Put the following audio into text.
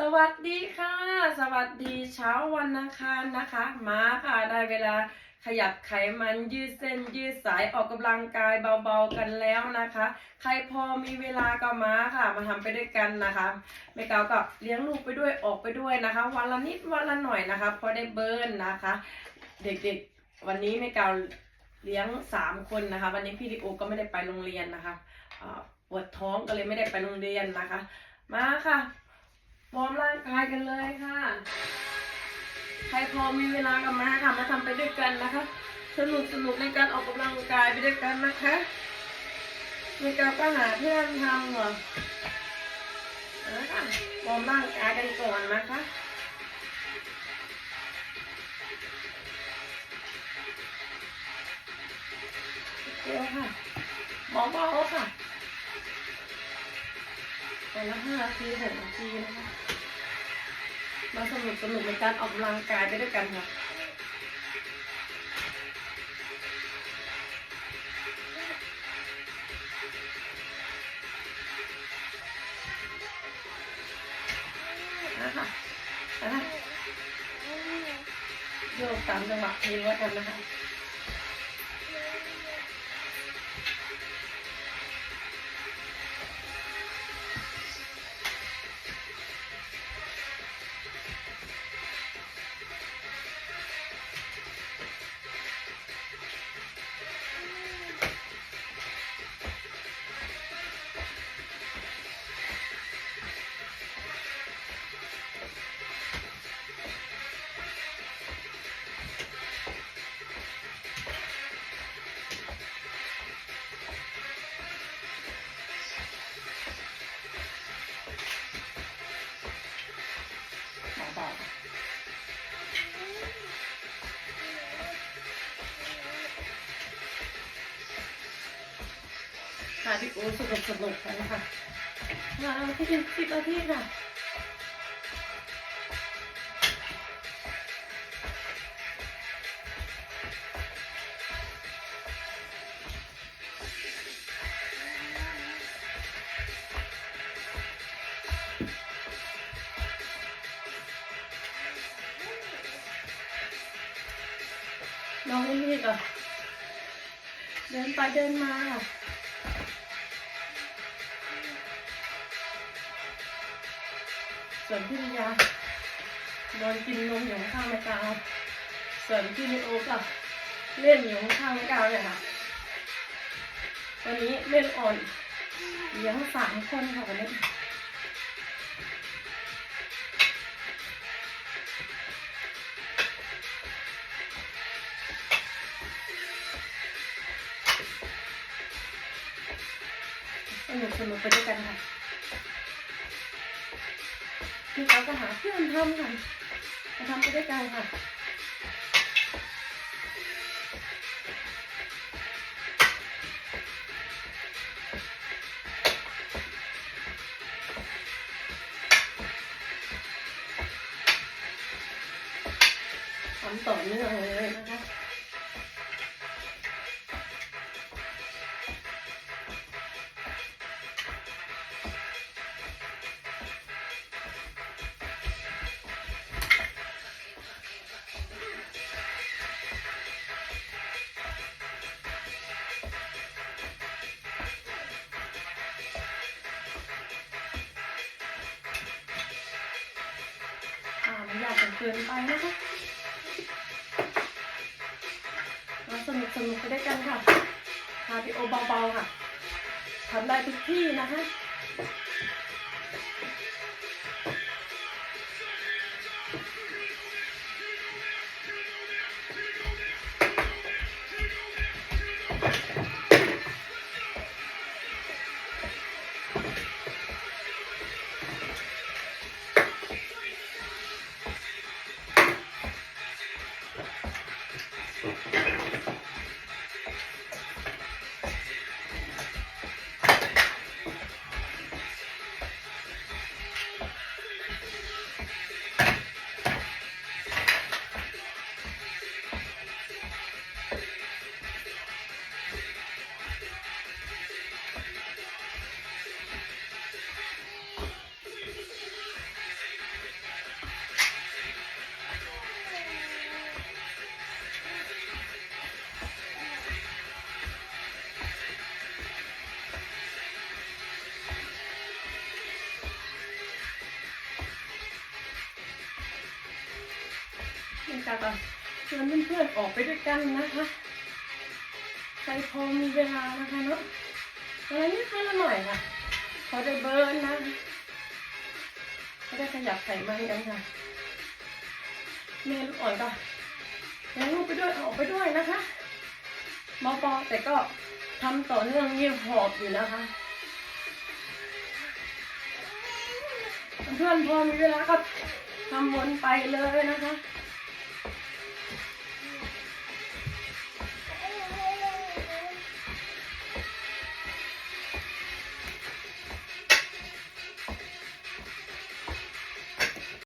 สวัสดีค่ะ สวัสดีเช้าวันอังคารนะคะ มาค่ะได้เวลาขยับไขมันยืดเส้นยืดสายออกกำลังกายเบาๆกันแล้วนะคะ ใครพอมีเวลาก็มาค่ะ มาทำไปด้วยกันนะคะแม่เกาก็เลี้ยงลูกไปด้วยออกไปด้วยนะคะ วันละนิดวันละหน่อยนะคะพอได้เบิร์นนะคะ เด็กๆวันนี้แม่เกาเลี้ยงสามคนนะคะ วันนี้พี่ดิโอก็ไม่ได้ไปโรงเรียนนะคะปวดท้องก็เลยไม่ได้ไปโรงเรียนนะคะ มาค่ะ วอร์มร่างกายกันเลยค่ะ ใครพอมีเวลาก็มาค่ะมาทำไปด้วยกันนะคะ สนุกสนุกในการออกกำลังกายไปด้วยกันนะคะมีการก็หาเพื่อนทำเหรอเอาละคะวอร์มร่างกายกันก่อนนะคะเดี๋ยวค่ะเบาค่ะแต่ละห้านาทีหกนาทีนะคะ มาสนุกสนุกในการออกกำลังกายไปด้วยกันค่ะนะคะนะคะโยกตามจังหวะเพลงแล้วกันนะคะ ๆค่ะพี่โอ้สนุกสนุกกันนะคะมาที่เป็นสิบนาทีค่ะน้องไม่รีบอะเดินไปเดินมา ส่วนพี่นิยาโดนกินนมอยู่ข้างๆแม่กาวส่วนพี่นิโอก็เล่นอยู่ข้างๆแม่กาวเลยค่ะวันนี้เล่นอ่อนเลี้ยงสามคนค่ะวันนี้สนุกสนุกไปด้วยกันค่ะ พี่เขาก็หาเพื่อนทำค่ะมาทำไปด้วยกันค่ะทำต่อเนื่องเลยนะคะ กจนเกินไปนะคะมาสนุกสนุกไปด้วยกันค่ะคาร์ดิโอเบาๆค่ะทำได้ทุกที่นะคะ จะแบบชวนเพื่อนๆออกไปด้วยกันนะคะใครพอมีเวลานะคะเนาะอะไรนิดละหน่อยค่ะพอได้เบิร์นนะพอได้ขยับไขมันกันค่ะแม่ลูกอ่อนก็แม่ลูกไปด้วยออกไปด้วยนะคะมอปอแต่ก็ทำต่อเนื่องเงียบหอบอยู่นะคะเพื่อนพอมีเวลาก็ทำวนไปเลยนะคะ